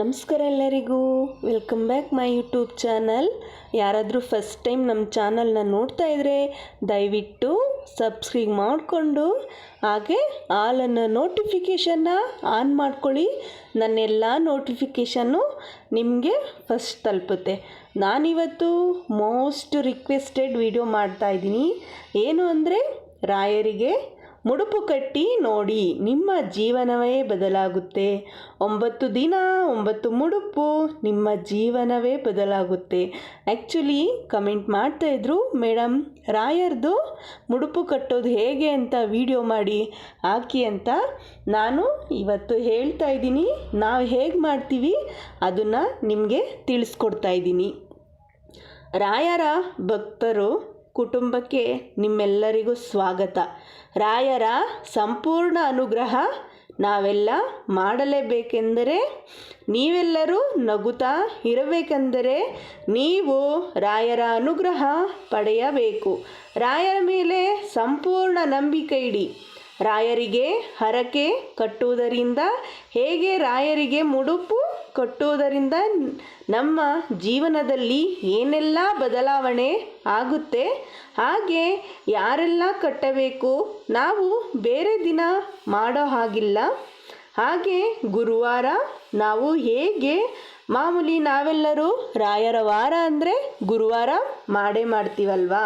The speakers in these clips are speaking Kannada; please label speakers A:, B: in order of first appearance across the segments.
A: ನಮಸ್ಕಾರ ಎಲ್ಲರಿಗೂ. Welcome back my YouTube channel ಯಾರಾದರೂ ಫಸ್ಟ್ ಟೈಮ್ ನಮ್ಮ ಚಾನಲ್ನ ನೋಡ್ತಾ ಇದ್ದರೆ ದಯವಿಟ್ಟು ಸಬ್ಸ್ಕ್ರೈಬ್ ಮಾಡಿಕೊಂಡು, ಹಾಗೆ ಆಲನ್ನು ನೋಟಿಫಿಕೇಷನ್ನ ಆನ್ ಮಾಡ್ಕೊಳ್ಳಿ. ನನ್ನೆಲ್ಲ ನೋಟಿಫಿಕೇಷನ್ನು ನಿಮಗೆ ಫಸ್ಟ್ ತಲುಪುತ್ತೆ. ನಾನಿವತ್ತು ಮೋಸ್ಟ್ ರಿಕ್ವೆಸ್ಟೆಡ್ ವಿಡಿಯೋ ಮಾಡ್ತಾ ಇದ್ದೀನಿ. ಏನು ಅಂದರೆ, ರಾಯರಿಗೆ ಮುಡುಪು ಕಟ್ಟಿ ನೋಡಿ ನಿಮ್ಮ ಜೀವನವೇ ಬದಲಾಗುತ್ತೆ. ಒಂಬತ್ತು ದಿನ, ಒಂಬತ್ತು ಮುಡುಪು, ನಿಮ್ಮ ಜೀವನವೇ ಬದಲಾಗುತ್ತೆ. ಆ್ಯಕ್ಚುಲಿ ಕಮೆಂಟ್ ಮಾಡ್ತಾಯಿದ್ರು ಮೇಡಮ್ ರಾಯರ್ದು ಮುಡುಪು ಕಟ್ಟೋದು ಹೇಗೆ ಅಂತ ವಿಡಿಯೋ ಮಾಡಿ, ಹಾಕಿ ಅಂತ. ನಾನು ಇವತ್ತು ಹೇಳ್ತಾ ಇದ್ದೀನಿ, ನಾವು ಹೇಗೆ ಮಾಡ್ತೀವಿ ಅದನ್ನು ನಿಮಗೆ ತಿಳಿಸ್ಕೊಡ್ತಾ ಇದ್ದೀನಿ. ರಾಯರ ಭಕ್ತರು ಕುಟುಂಬಕ್ಕೆ ನಿಮ್ಮೆಲ್ಲರಿಗೂ ಸ್ವಾಗತ. ರಾಯರ ಸಂಪೂರ್ಣ ಅನುಗ್ರಹ ನಾವೆಲ್ಲ ಮಾಡಲೇಬೇಕೆಂದರೆ ನೀವೆಲ್ಲರೂ ನಗುತ್ತಾ ಇರಬೇಕೆಂದರೆ ನೀವು ರಾಯರ ಅನುಗ್ರಹ ಪಡೆಯಬೇಕು. ರಾಯರ ಮೇಲೆ ಸಂಪೂರ್ಣ ನಂಬಿಕೆ ಇಡಿ. ರಾಯರಿಗೆ ಹರಕೆ ಕಟ್ಟುವುದರಿಂದ ಹೇಗೆ ರಾಯರಿಗೆ ಮುಡುಪು ಕಟ್ಟುವುದರಿಂದ ನಮ್ಮ ಜೀವನದಲ್ಲಿ ಏನೆಲ್ಲ ಬದಲಾವಣೆ ಆಗುತ್ತೆ, ಹಾಗೆ ಯಾರೆಲ್ಲ ಕಟ್ಟಬೇಕು, ನಾವು ಬೇರೆ ದಿನ ಮಾಡೋ ಹಾಗಿಲ್ಲ. ಹಾಗೆ ಗುರುವಾರ ನಾವು ಹೇಗೆ, ಮಾಮೂಲಿ ನಾವೆಲ್ಲರೂ ರಾಯರ ವಾರ ಅಂದರೆ ಗುರುವಾರ ಮಾಡೇ ಮಾಡ್ತೀವಲ್ವಾ?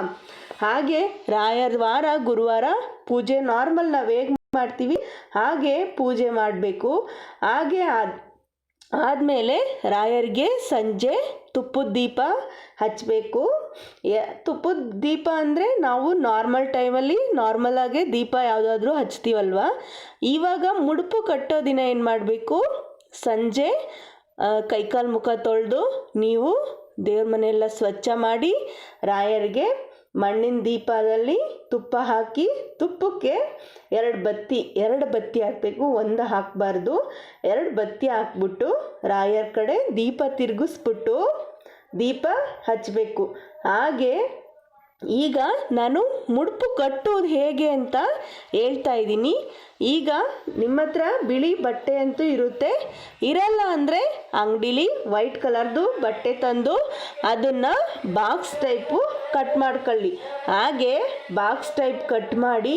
A: ಹಾಗೆ ರಾಯರ ವಾರ, ಗುರುವಾರ ಪೂಜೆ ನಾರ್ಮಲ್ ನಾವು ಹೇಗೆ ಮಾಡ್ತೀವಿ, ಹಾಗೆ ಪೂಜೆ ಮಾಡಬೇಕು. ಹಾಗೆ ಆದ, ಆದಮೇಲೆ ರಾಯರಿಗೆ ಸಂಜೆ ತುಪ್ಪದ ದೀಪ ಹಚ್ಚಬೇಕು ತುಪ್ಪದ ದೀಪ ಅಂದರೆ ನಾವು ನಾರ್ಮಲ್ ಟೈಮಲ್ಲಿ ನಾರ್ಮಲಾಗೆ ದೀಪ ಯಾವುದಾದ್ರೂ ಹಚ್ತೀವಲ್ವ? ಇವಾಗ ಮುಡುಪು ಕಟ್ಟೋ ದಿನ ಏನು ಮಾಡಬೇಕು? ಸಂಜೆ ಕೈಕಾಲು ಮುಖ ತೊಳೆದು ನೀವು ದೇವ್ರ ಮನೆಯೆಲ್ಲ ಸ್ವಚ್ಛ ಮಾಡಿ ರಾಯರಿಗೆ ಮಣ್ಣಿನ ದೀಪದಲ್ಲಿ ತುಪ್ಪ ಹಾಕಿ ತುಪ್ಪಕ್ಕೆ ಎರಡು ಬತ್ತಿ ಎರಡು ಬತ್ತಿ ಹಾಕಬೇಕು, ಒಂದು ಹಾಕಬಾರ್ದು. ಎರಡು ಬತ್ತಿ ಹಾಕ್ಬಿಟ್ಟು ರಾಯರ ಕಡೆ ದೀಪ ತಿರುಗಿಸ್ಬಿಟ್ಟು ದೀಪ ಹಚ್ಚಬೇಕು ಹಾಗೆ ಈಗ ನಾನು ಮುಡುಪು ಕಟ್ಟೋದು ಹೇಗೆ ಅಂತ ಹೇಳ್ತಾ ಇದ್ದೀನಿ. ಈಗ ನಿಮ್ಮ ಹತ್ರ ಬಿಳಿ ಬಟ್ಟೆ ಅಂತೂ ಇರುತ್ತೆ. ಇರಲ್ಲ ಅಂದರೆ ಅಂಗಡೀಲಿ ವೈಟ್ ಕಲರ್ದು ಬಟ್ಟೆ ತಂದು ಅದನ್ನು ಬಾಕ್ಸ್ ಟೈಪು ಕಟ್ ಮಾಡ್ಕೊಳ್ಳಿ. ಹಾಗೆ ಬಾಕ್ಸ್ ಟೈಪ್ ಕಟ್ ಮಾಡಿ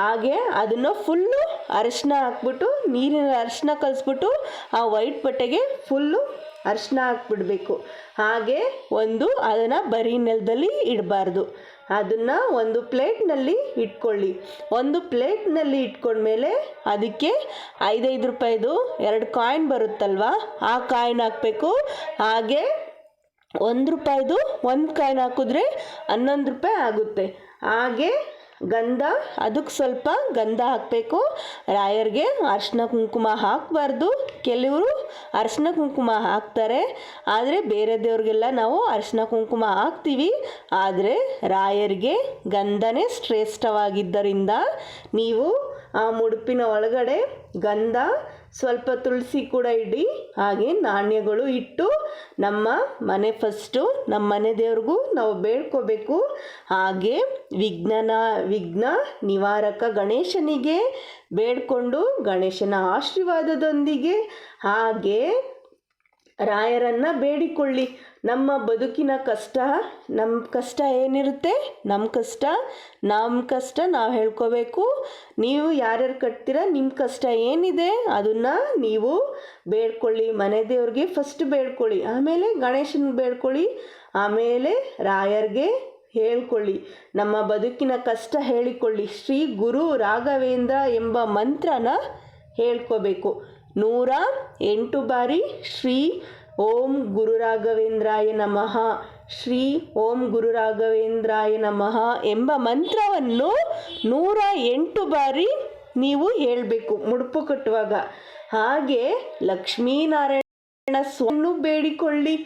A: ಹಾಗೆ ಅದನ್ನು ಫುಲ್ಲು ಅರಿಶಿನ ಹಾಕ್ಬಿಟ್ಟು ನೀರಿನ ಅರಿಶಿನ ಕಲಿಸ್ಬಿಟ್ಟು ಆ ವೈಟ್ ಬಟ್ಟೆಗೆ ಫುಲ್ಲು ಅರಿಶಿನ ಹಾಕ್ಬಿಡ್ಬೇಕು. ಹಾಗೆ ಒಂದು ಅದನ್ನು ಬರೀ ನೆಲದಲ್ಲಿ ಇಡಬಾರ್ದು. ಅದನ್ನು ಒಂದು ಪ್ಲೇಟ್ನಲ್ಲಿ ಇಟ್ಕೊಳ್ಳಿ. ಒಂದು ಪ್ಲೇಟ್ನಲ್ಲಿ ಇಟ್ಕೊಂಡ್ಮೇಲೆ ಅದಕ್ಕೆ ಐದೈದು ರೂಪಾಯಿದು ಎರಡು ಕಾಯಿನ್ ಬರುತ್ತಲ್ವ? ಆ ಕಾಯಿನ್ ಹಾಕಬೇಕು. ಹಾಗೆ ಒಂದು ರೂಪಾಯಿದು ಒಂದು ಕಾಯಿನ್ ಹಾಕಿದ್ರೆ ಹನ್ನೊಂದು ರೂಪಾಯಿ ಆಗುತ್ತೆ. ಹಾಗೆ ಗಂಧ ಅದಕ್ಕೆ ಸ್ವಲ್ಪ ಗಂಧ ಹಾಕಬೇಕು. ರಾಯರಿಗೆ ಅರ್ಶಿನ ಕುಂಕುಮ ಹಾಕಬಾರ್ದು. ಕೆಲವರು ಅರ್ಶಿನ ಕುಂಕುಮ ಹಾಕ್ತಾರೆ. ಆದರೆ ಬೇರೆ ದೇವ್ರಿಗೆಲ್ಲ ನಾವು ಅರ್ಶಿನ ಕುಂಕುಮ ಹಾಕ್ತೀವಿ. ಆದರೆ ರಾಯರಿಗೆ ಗಂಧನೇ ಶ್ರೇಷ್ಠವಾಗಿದ್ದರಿಂದ ನೀವು ಆ ಮುಡುಪಿನ ಒಳಗಡೆ ಗಂಧ ಸ್ವಲ್ಪ ತುಳಸಿ ಕೂಡ ಇಡಿ, ಹಾಗೆ ನಾಣ್ಯಗಳು ಇಟ್ಟು ನಮ್ಮ ಮನೆ ಫಸ್ಟು ನಮ್ಮ ಮನೆ ದೇವ್ರಿಗೂ ನಾವು ಬೇಡ್ಕೋಬೇಕು. ಹಾಗೆ ವಿಘ್ನನ, ವಿಘ್ನ ನಿವಾರಕ ಗಣೇಶನಿಗೆ ಬೇಡ್ಕೊಂಡು ಗಣೇಶನ ಆಶೀರ್ವಾದದೊಂದಿಗೆ ಹಾಗೆ ರಾಯರನ್ನು ಬೇಡಿಕೊಳ್ಳಿ. ನಮ್ಮ ಬದುಕಿನ ಕಷ್ಟ ನಮ್ಮ ಕಷ್ಟ ಏನಿರುತ್ತೆ? ನಮ್ಮ ಕಷ್ಟ ನಮ್ಮ ಕಷ್ಟ ನಾವು ಹೇಳ್ಕೋಬೇಕು. ನೀವು ಯಾರ್ಯಾರು ಕಟ್ತೀರ ನಿಮ್ಮ ಕಷ್ಟ ಏನಿದೆ ಅದನ್ನು ನೀವು ಬೇಡ್ಕೊಳ್ಳಿ. ಮನೆ ದೇವ್ರಿಗೆ ಫಸ್ಟ್ ಬೇಡ್ಕೊಳ್ಳಿ. ಆಮೇಲೆ ಗಣೇಶನ ಬೇಡ್ಕೊಳ್ಳಿ. ಆಮೇಲೆ ರಾಯರ್ಗೆ ಹೇಳ್ಕೊಳ್ಳಿ. ನಮ್ಮ ಬದುಕಿನ ಕಷ್ಟ ಹೇಳಿಕೊಳ್ಳಿ. ಶ್ರೀ ಗುರು ರಾಘವೇಂದ್ರ ಎಂಬ ಮಂತ್ರನ ಹೇಳ್ಕೋಬೇಕು. ನೂರ ಎಂಟು ಬಾರಿ ಶ್ರೀ ಓಂ ಗುರುರಾಘವೇಂದ್ರಾಯ ನಮಃ. ಶ್ರೀ ಓಂ ಗುರುರಾಘವೇಂದ್ರಾಯ ನಮಃ ಎಂಬ ಮಂತ್ರವನ್ನು ನೂರ ಎಂಟು ಬಾರಿ ನೀವು ಹೇಳಬೇಕು, ಮುಡುಪು ಕಟ್ಟುವಾಗ. ಹಾಗೆ ಲಕ್ಷ್ಮೀನಾರಾಯಣ ಸ್ವನ್ನು ಬೇಡಿಕೊಳ್ಳಿ.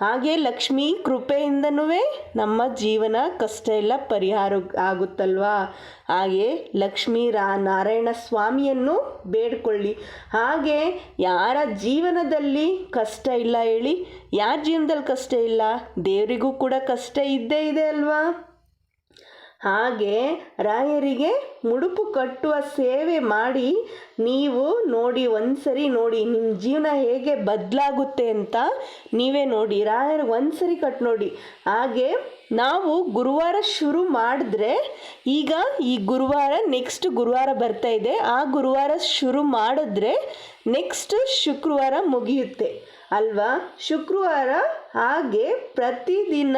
A: ಹಾಗೆ ಲಕ್ಷ್ಮೀ ಕೃಪೆಯಿಂದನೂ ನಮ್ಮ ಜೀವನ ಕಷ್ಟ ಎಲ್ಲ ಪರಿಹಾರ ಆಗುತ್ತಲ್ವಾ? ಹಾಗೆ ಲಕ್ಷ್ಮೀ ರಾ ನಾರಾಯಣ ಸ್ವಾಮಿಯನ್ನು ಬೇಡ್ಕೊಳ್ಳಿ. ಹಾಗೆ ಯಾರ ಜೀವನದಲ್ಲಿ ಕಷ್ಟ ಇಲ್ಲ ಹೇಳಿ, ಯಾರ ಜೀವನದಲ್ಲಿ ಕಷ್ಟ ಇಲ್ಲ, ದೇವರಿಗೂ ಕೂಡ ಕಷ್ಟ ಇದ್ದೇ ಇದೆ ಅಲ್ವಾ? ಹಾಗೆ ರಾಯರಿಗೆ ಮುಡುಪು ಕಟ್ಟುವ ಸೇವೆ ಮಾಡಿ ನೀವು ನೋಡಿ ಒಂದ್ಸರಿ ನೋಡಿ ನಿಮ್ಮ ಜೀವನ ಹೇಗೆ ಬದಲಾಗುತ್ತೆ ಅಂತ ನೀವೇ ನೋಡಿ ರಾಯರು ಒಂದ್ಸರಿ ಕಟ್ ನೋಡಿ. ಹಾಗೆ ನಾವು ಗುರುವಾರ ಶುರು ಮಾಡಿದ್ರೆ ಈಗ ಈ ಗುರುವಾರ ನೆಕ್ಸ್ಟ್ ಗುರುವಾರ ಬರ್ತಾ ಇದೆ. ಆ ಗುರುವಾರ ಶುರು ಮಾಡಿದ್ರೆ ನೆಕ್ಸ್ಟ್ ಶುಕ್ರವಾರ ಮುಗಿಯುತ್ತೆ. ಅಲ್ವಾ? ಶುಕ್ರವಾರ ಹಾಗೆ ಪ್ರತಿದಿನ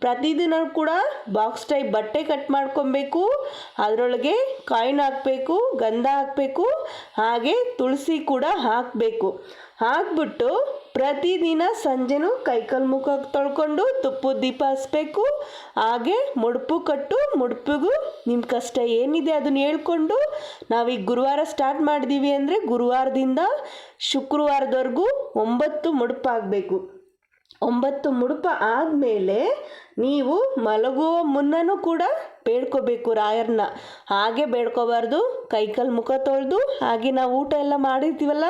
A: ಪ್ರತಿದಿನ ಕೂಡ ಬಾಕ್ಸ್ ಟೈಪ್ ಬಟ್ಟೆ ಕಟ್ ಮಾಡ್ಕೊಬೇಕು, ಅದರೊಳಗೆ ಕಾಯಿನ್ ಹಾಕಬೇಕು, ಗಂಧ ಹಾಕಬೇಕು, ಹಾಗೆ ತುಳಸಿ ಕೂಡ ಹಾಕಬೇಕು. ಹಾಕ್ಬಿಟ್ಟು ಪ್ರತಿದಿನ ಸಂಜೆನೂ ಕೈಕಾಲು ಮುಖ ತೊಳ್ಕೊಂಡು ತುಪ್ಪದ ದೀಪ ಹಸ್ಬೇಕು ಹಾಗೆ ಮುಡುಪು ಕಟ್ಟು, ಮುಡುಪಿಗೂ ನಿಮ್ಮ ಕಷ್ಟ ಏನಿದೆ ಅದನ್ನ ಹೇಳ್ಕೊಂಡು ನಾವೀಗ ಗುರುವಾರ ಸ್ಟಾರ್ಟ್ ಮಾಡಿದ್ದೀವಿ ಅಂದರೆ ಗುರುವಾರದಿಂದ ಶುಕ್ರವಾರದವರೆಗೂ ಒಂಬತ್ತು ಮುಡುಪು ಆಗಬೇಕು ಒಂಬತ್ತು ಮುಡುಪ ಆದಮೇಲೆ ನೀವು ಮಲಗುವ ಮುನ್ನನೂ ಕೂಡ ಬೇಡ್ಕೋಬೇಕು ರಾಯರನ್ನ. ಹಾಗೆ ಬೇಡ್ಕೋಬಾರ್ದು, ಕೈಕಾಲು ಮುಖ ತೊಳೆದು ಹಾಗೆ ನಾವು ಊಟ ಎಲ್ಲ ಮಾಡಿರ್ತೀವಲ್ಲ,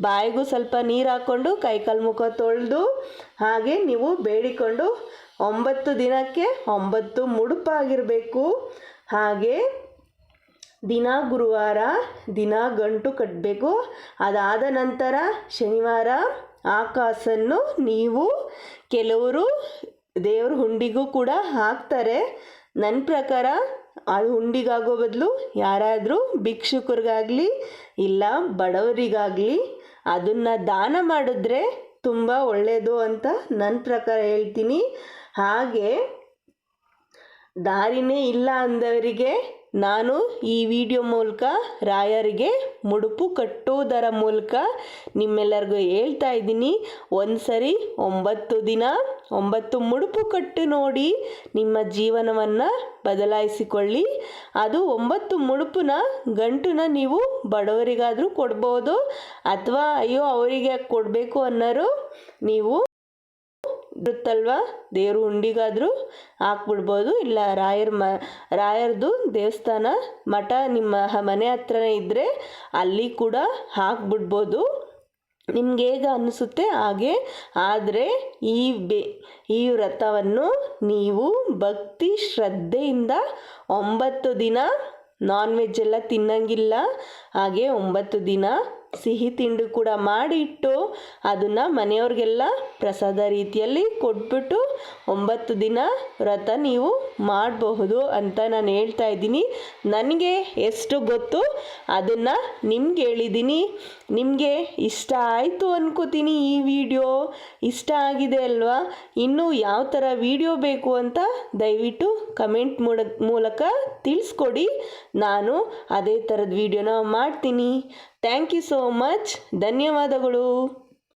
A: ಬಾಯಿಗೂ ಸ್ವಲ್ಪ ನೀರು ಹಾಕ್ಕೊಂಡು ಕೈಕಾಲು ಮುಖ ತೊಳೆದು, ಹಾಗೆ ನೀವು ಬೇಡಿಕೊಂಡು ಒಂಬತ್ತು ದಿನಕ್ಕೆ ಒಂಬತ್ತು ಮುಡುಪಾಗಿರಬೇಕು. ಹಾಗೆ ದಿನ, ಗುರುವಾರ, ದಿನ, ಗಂಟು ಕಟ್ಟಬೇಕು ಅದಾದ ನಂತರ ಶನಿವಾರ ಆ ಕಾಸನ್ನು ನೀವು ಕೆಲವರು, ದೇವ್ರ ಹುಂಡಿಗೂ ಕೂಡ ಹಾಕ್ತಾರೆ. ನನ್ನ ಪ್ರಕಾರ ಅದು ಹುಂಡಿಗಾಗೋ ಬದಲು ಯಾರಾದರೂ ಭಿಕ್ಷುಕರಿಗಾಗಲಿ ಇಲ್ಲ ಬಡವರಿಗಾಗಲಿ ಅದನ್ನು ದಾನ ಮಾಡಿದ್ರೆ ತುಂಬ ಒಳ್ಳೆಯದು ಅಂತ ನನ್ನ ಪ್ರಕಾರ ಹೇಳ್ತೀನಿ. ಹಾಗೆ ದಾರಿನೇ ಇಲ್ಲ ಅಂದವರಿಗೆ ನಾನು ಈ ವಿಡಿಯೋ ಮೂಲಕ ರಾಯರಿಗೆ ಮುಡುಪು ಕಟ್ಟುವುದರ ಮೂಲಕ ನಿಮ್ಮೆಲ್ಲರಿಗೂ ಹೇಳ್ತಾ ಇದ್ದೀನಿ. ಒಂದು ಸರಿ ಒಂಬತ್ತು ದಿನ, ಒಂಬತ್ತು ಮುಡುಪು ಕಟ್ಟು ನೋಡಿ ನಿಮ್ಮ ಜೀವನವನ್ನು ಬದಲಾಯಿಸಿಕೊಳ್ಳಿ. ಅದು ಒಂಬತ್ತು ಮುಡುಪುನ ಗಂಟುನ ನೀವು ಬಡವರಿಗಾದರೂ ಕೊಡ್ಬೋದು, ಅಥವಾ ಅಯ್ಯೋ ಅವರಿಗೆ ಕೊಡಬೇಕು ಅನ್ನೋರು ನೀವು ಇರುತ್ತಲ್ವ? ದೇವ್ರ ಹುಂಡಿಗಾದರೂ ಹಾಕ್ಬಿಡ್ಬೋದು. ಇಲ್ಲ ರಾಯರ ಮ, ರಾಯರದು ದೇವಸ್ಥಾನ ಮಠ ನಿಮ್ಮ ಮನೆ ಹತ್ರನೇ ಇದ್ದರೆ ಅಲ್ಲಿ ಕೂಡ ಹಾಕ್ಬಿಡ್ಬೋದು. ನಿಮ್ಗೆ ಹೇಗೆ ಅನಿಸುತ್ತೆ ಹಾಗೆ? ಆದರೆ ಈ ಬೆ, ಈ ವ್ರತವನ್ನು ನೀವು ಭಕ್ತಿ ಶ್ರದ್ಧೆಯಿಂದ ಒಂಬತ್ತು ದಿನ ನಾನ್ ವೆಜ್ ಎಲ್ಲ ತಿನ್ನಂಗಿಲ್ಲ. ಹಾಗೆ ಒಂಬತ್ತು ದಿನ ಸಿಹಿ ತಿಂಡಿ ಕೂಡ ಮಾಡಿಟ್ಟು ಅದನ್ನು ಮನೆಯವ್ರಿಗೆಲ್ಲ ಪ್ರಸಾದ ರೀತಿಯಲ್ಲಿ ಕೊಟ್ಬಿಟ್ಟು ಒಂಬತ್ತು ದಿನ ವ್ರತ ನೀವು ಮಾಡಬಹುದು ಅಂತ ನಾನು ಹೇಳ್ತಾ ಇದ್ದೀನಿ. ನನಗೆ ಎಷ್ಟು ಗೊತ್ತು ಅದನ್ನು ನಿಮ್ಗೆ ಹೇಳಿದ್ದೀನಿ. ನಿಮಗೆ ಇಷ್ಟ ಆಯಿತು ಅನ್ಕೋತೀನಿ ಈ ವಿಡಿಯೋ. ಇಷ್ಟ ಆಗಿದೆ ಅಲ್ವಾ? ಇನ್ನೂ ಯಾವ ಥರ ವಿಡಿಯೋ ಬೇಕು ಅಂತ ದಯವಿಟ್ಟು ಕಮೆಂಟ್ ಮೂಲಕ ತಿಳಿಸ್ಕೊಡಿ. ನಾನು ಅದೇ ಥರದ ವಿಡಿಯೋನ ಮಾಡ್ತೀನಿ. ಥ್ಯಾಂಕ್ ಯು ಸೋ ಮಚ್ ಧನ್ಯವಾದಗಳು.